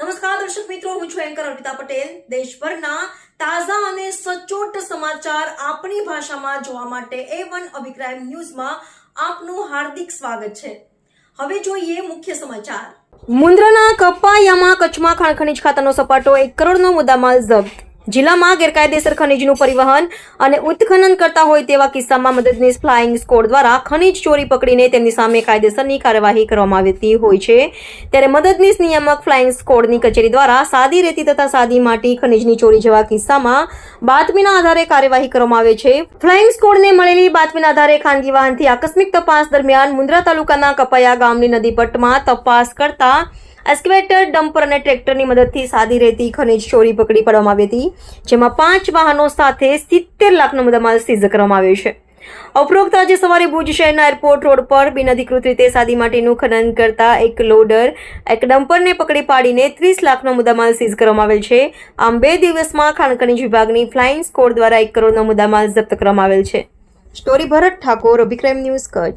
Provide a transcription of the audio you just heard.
નમસ્કાર, દર્શક મિત્રો, હું છું એન્કર અર્પિતા પટેલ. દેશભરના તાજા અને સચોટ સમાચાર આપણી ભાષામાં જોવા માટે એ વન અભિપ્રાય ન્યૂઝમાં આપનું હાર્દિક સ્વાગત છે. હવે જોઈએ મુખ્ય સમાચાર. મુન્દ્રાના કપાયામાં કચ્છમાં ખાણ ખનીજ ખાતાનો સપાટો એક કરોડનો મુદ્દામાલ જપ્ત. જિલ્લામાં ગેરકાયદેસર ખનીજનું પરિવહન અને ઉત્ખનન કરતા હોય તેવા કિસ્સામાં મદદનીશ ફ્લાઇંગ સ્કોડ દ્વારા ખનીજ ચોરી પકડીને તેમની સામે કાયદેસરની કાર્યવાહી કરવામાં આવતી હોય છે. ત્યારે મદદનીશ નિયામક ફ્લાઇંગ સ્કોડની કચેરી દ્વારા સાદી રેતી તથા સાદી માટી ખનીજની ચોરી જેવા કિસ્સામાં બાતમીના આધારે કાર્યવાહી કરવામાં આવે છે. ફ્લાઇંગ સ્કોડને મળેલી બાતમીના આધારે ખાનગી વાહનથી આકસ્મિક તપાસ દરમિયાન મુન્દ્રા તાલુકાના કપાયા ગામની નદી પટમાં તપાસ કરતા એસ્કેવેટર, ડમ્પર અને ટ્રેક્ટરની મદદથી સાદી રેતી ખનીજ ચોરી પકડી પાડવામાં આવી હતી, જેમાં પાંચ વાહનો સાથે સિત્તેર લાખનો મુદ્દામાલ સીઝ કરવામાં આવ્યો છે. ઉપરોક્ત આજે સવારે ભુજ શહેરના એરપોર્ટ રોડ પર બિનઅધિકૃત રીતે સાદી માટીનું ખનન કરતા એક લોડર, એક ડમ્પરને પકડી પાડીને ત્રીસ લાખનો મુદ્દામાલ સીઝ કરવામાં આવેલ છે. આમ બે દિવસમાં ખાણ ખનીજ વિભાગની ફ્લાઇંગ સ્કોડ દ્વારા એક કરોડનો મુદ્દામાલ જપ્ત કરવામાં આવેલ છે. Story Bharat Thakor, Abhikram news Kutch.